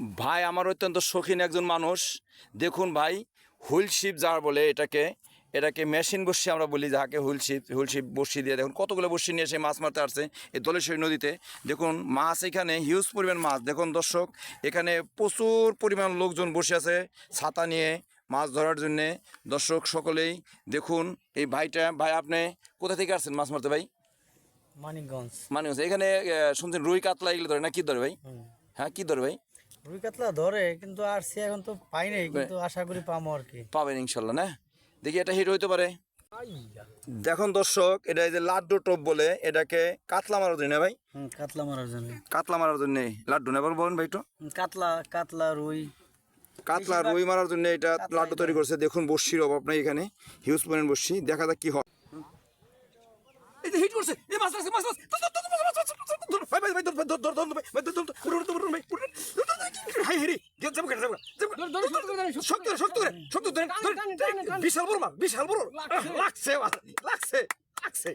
ভাই আমার অত্যন্ত শৌখিন একজন মানুষ। দেখুন ভাই হুইল শিপ যার বলে এটাকে এটাকে মেশিন বসি আমরা বলি যাকে হুইল শিপ হুইল শিপ বসি দিয়ে। দেখুন কতগুলো বসি নিয়ে এসে মাছ মারতে আসছে এই দলেশ্বরী নদীতে। দেখুন মাছ এখানে হিউজ পরিমাণ মাছ। দেখুন দর্শক এখানে প্রচুর পরিমাণ লোকজন বসে আছে ছাতা নিয়ে মাছ ধরার জন্যে। দর্শক সকলেই দেখুন এই ভাইটা ভাই আপনি কোথা থেকে আসছেন মাছ মারতে ভাই? মানিকগঞ্জ। মানে হচ্ছে এখানে শুনছেন রুই কাতলা এগুলো ধরে না? কি ধরে ভাই? হ্যাঁ কী ধরে ভাই? রুই কাতলা ধরে কিন্তু আর সে এখন তো পাই নাই কিন্তু আশা করি পাবো আর কি পাবেন ইনশাল্লাহ না দেখি এটা হিট হইতে পারে দেখুন দর্শক এটা এই যে লাড্ডু টোপ বলে এটাকে কাতলা মারার জন্য ভাই কাতলা মারার জন্য কাতলা মারার জন্য লাড্ডু নেবার বলেন ভাই একটু হুম, কাতলা কাতলা রুই কাতলা রুই মারার জন্য এটা লাড্ডু তৈরি করছে দেখুন বর্ষির অভাব নাই এখানে হিউজ পরিমাণ বর্ষি দেখা যাক কি হয় এই যে হিট করছে এই মাছ মাছ মাছ মাছ ধর, ধর, ধর, মাছ, মাছ, মাছ, মাছ, ধর, ধর, ধর, ধর, ধর, ধর, ধর, ধর, উড়ে, উড়ে, উড়ে, ভাই, উড়ে, ধর, ধর, ধর, হাই, শক্ত করে, শক্ত করে, শক্ত ধর, বিশাল বড় বিশাল বড়, লাগছে লাগছে, লাগছে।